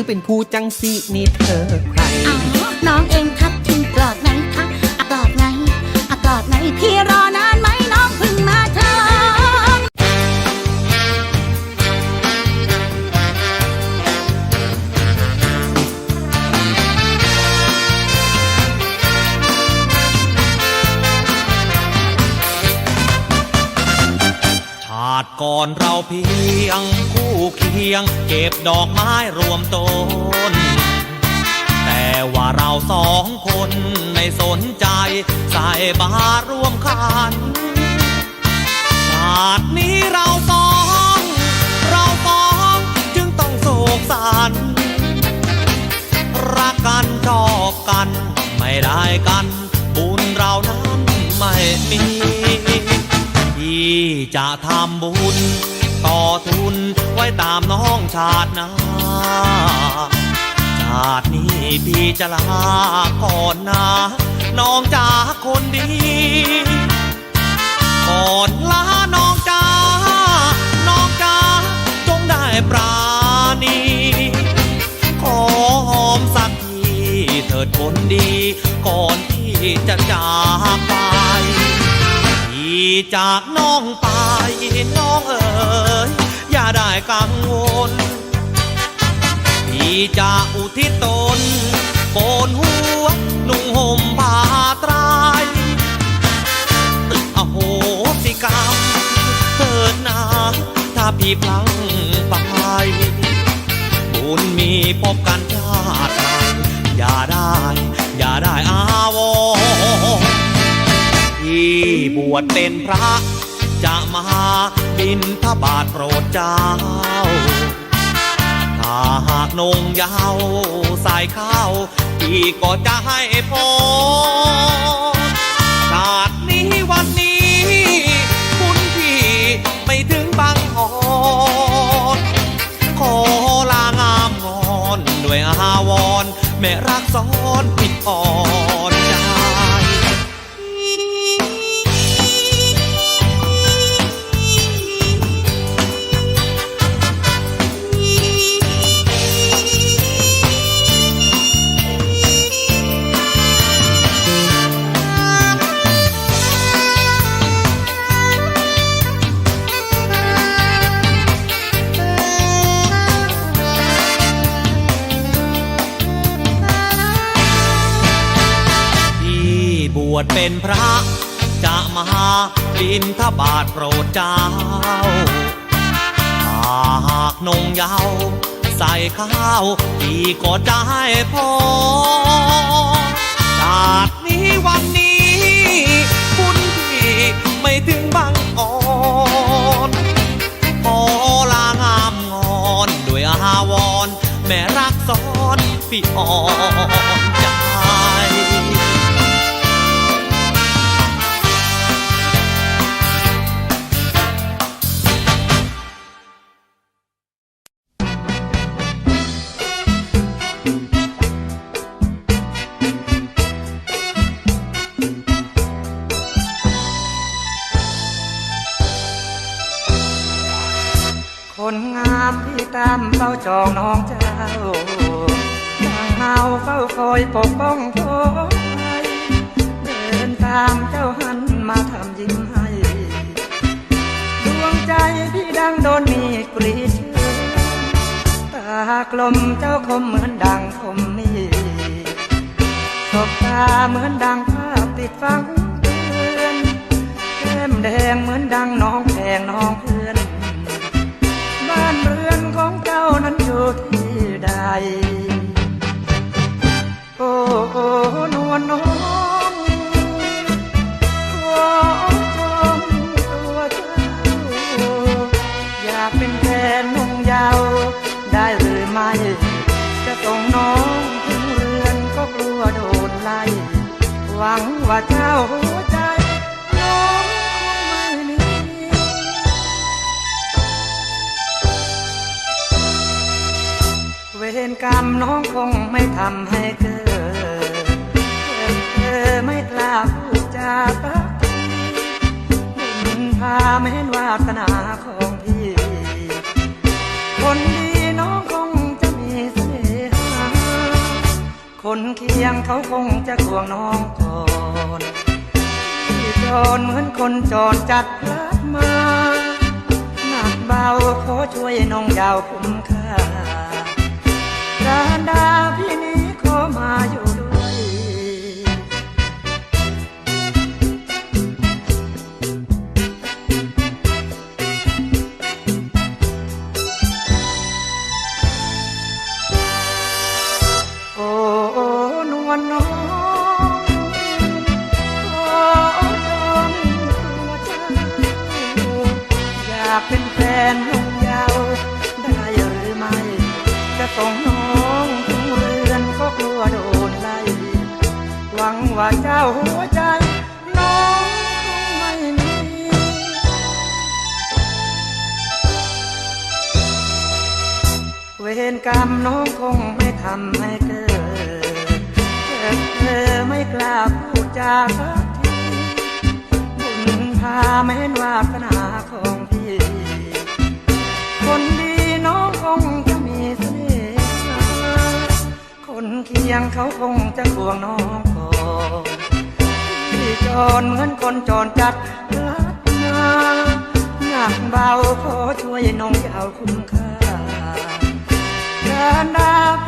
คือเป็นผู้จังสีนี่เธอใครน้องเองทักทิมกรอดไหนคะอกรอดไหนอกรอดไหนพี่รอนะาติก่อนเราเพียงคู่เคียง เก็บดอกไม้รวมต้น แต่ว่าเราสองคนไม่สนใจ ใส่บาตรร่วมขันชาตินี้เราสอง เราสองจึงต้องโศกสันรักกันชอบกัน ไม่ได้กัน บุญเรานั้นไม่มี ที่จะทำบุญ ต่อทุนไว้ตามน้องชาตินาชาตินี้พี่จะลาก่อนนะน้องจ๋าคนดีก่อนลาน้องจ๋าน้องจ๋าจงได้ปราณีขอหอมสักทีเถิดคนดี ก่อนที่จะจากไป จากน้องไปน้องเอ๋ยอย่าได้กังวลที่จะอุทิศตนโกนหัวนุ่งห่มผ้าไตรายอโหสิกรรมเถิดนาถ้าพี่พลังไปบุญมีพบกันชาติอย่าได้ อย่าได้อาว บวชเป็นพระ จะมาบินทบาทโปรดเจ้า ถ้าหากนงยาวใส่ข้าวพี่ก็จะให้พรชาตินี้วันนี้ คุณพี่ไม่ถึงบางออนขอลางามงอนด้วยอาวรแม่รักซ้อนผิดอ่อน วชเป็นพระ จะมาบินทบาทโปรดเจ้าถ้าหากนงยาวใส่ข้าวพี่ก็จะให้พรชาตินี้วันนี้ คุณพี่ไม่ถึงบางอ่อนขอลางามงอนด้วยอาวรแม่รักซ้อนพี่อ่อนใจ คนงามที่ตามเฝ้าจองน้องเจ้าต่างเฮาเฝ้าคอยปกป้องโทยเดินตามเจ้าหันมาทำยิ้มให้ ดวงใจพี่ดังโดนมีกรีดเชือตากลมเจ้าคมเหมือนดังคมมีดตบตาเหมือนดังภาพติดฟังเตือนแก้มแดงเหมือนดังน น้องขอชมตัวเจ้า อยากเป็นแฟนนุ่งยาว ได้หรือไม่ จะส่งน้องถึงเรือนก็กลัวโดนไล่ หวังว่าเจ้าหัวใจน้องคงไม่มีเวรกรรมน้องคงไม่ทำให้เกิด อไม่กล้าพูดจาตักทีบุญพาไม่เห็นวาสนาของพี่ คนดีน้องคงจะมีเสน่คนเคียงเขาคงจะห่วงน้องก่อนที่จรเหมือนคนจรจัดรัดมาหนักเบาขอช่วยน้องยาวคุ้มค่าการดา ส่งน้องถึงเรือนก็กลัวโดนไล่หวังว่าเจ้าหัวใจ น้องคงไม่มีเวรกรรมน้องคงไม่ทำให้เกิดแต่เธอไม่กล้าพูดจาสักทีบุญพาแม้นวาสนาของ ยงเขาคงจะห่วงน้องก่อนพี่จรเหมือนคนจรจัดรัดงาหนักเบาขอช่วยน้องยาวคุ้มค่าการดาพี่นี้ขอมา